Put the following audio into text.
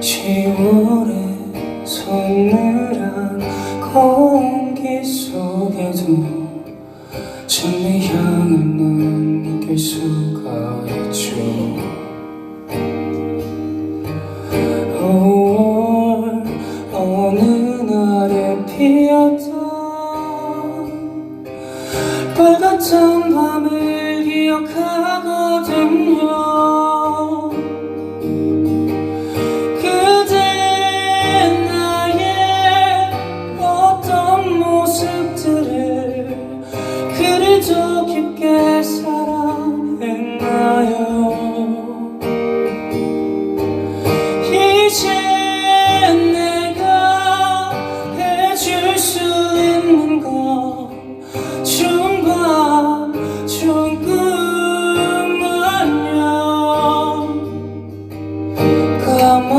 10월의 서늘한 공기 속에도 진리 향을 난 느낄 수가 있죠. 5월 어느 날에 피었던 빨갛던 밤에 깊게 사랑했나요? 이제 내가 해줄 수